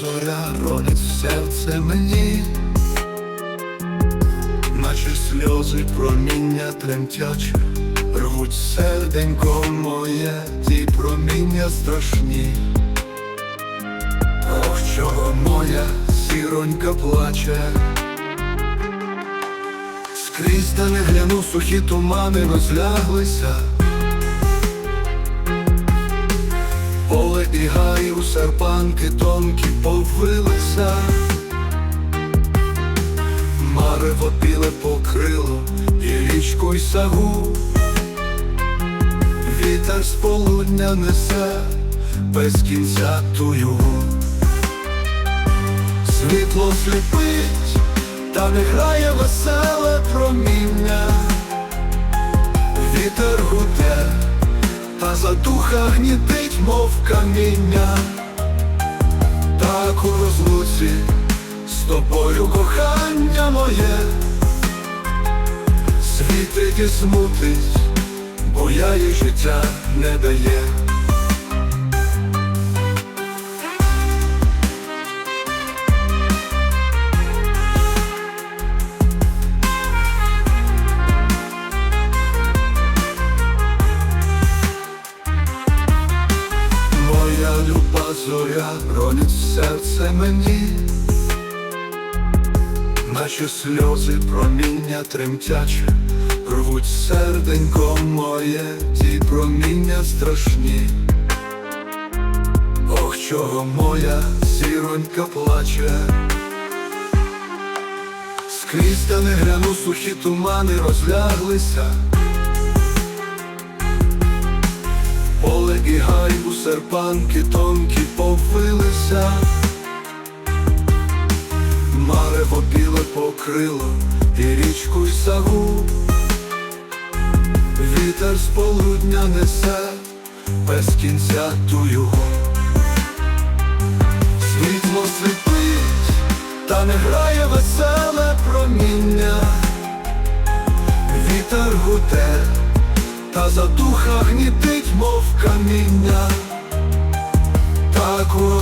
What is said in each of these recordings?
зоря ронить серце мені, наче сльози проміння тремтяче, рвуть серденько моє, ті проміння страшні. Ох, чого моя сіронька плаче. Скрізь та не гляну, сухі тумани розляглися. Серпанки тонкі повилися, Марево біле покрило і річку й сагу, Вітер з полудня несе без кінця ту югу. Світло сліпить, та не грає веселе та задуха гнітить, мов каміння, так у розлуці з тобою кохання моє, світить і смутить, бо я їй життя не дає. Зоря ронить в серце мені, наче сльози проміння тремтяче, рвуть серденько моє, ті проміння страшні. Ох, чого моя сіронька плаче, скрізь та не гляну, сухі тумани розляглися. Серпанки тонкі повилися, Марево біле покрило і річку й сагу, Вітер з полудня несе без кінця ту його. Світло сліпить, та не грає веселе проміння, Вітер гуде та задуха гнітить, мов каміння,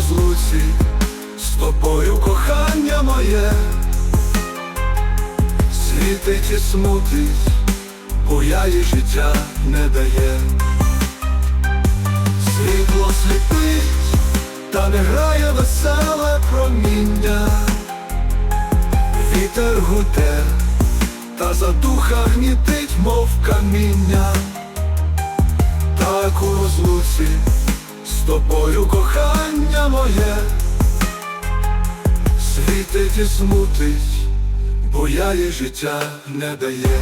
розлуці з тобою кохання моє, світить і смутить, бо я їй життя не дає. Світло сліпить, та не грає веселе проміння, вітер гуде, та задуха гнітить, мов каміння. Так у розлуці з тобою кохання світить і смутить, бо я їй життя не дає.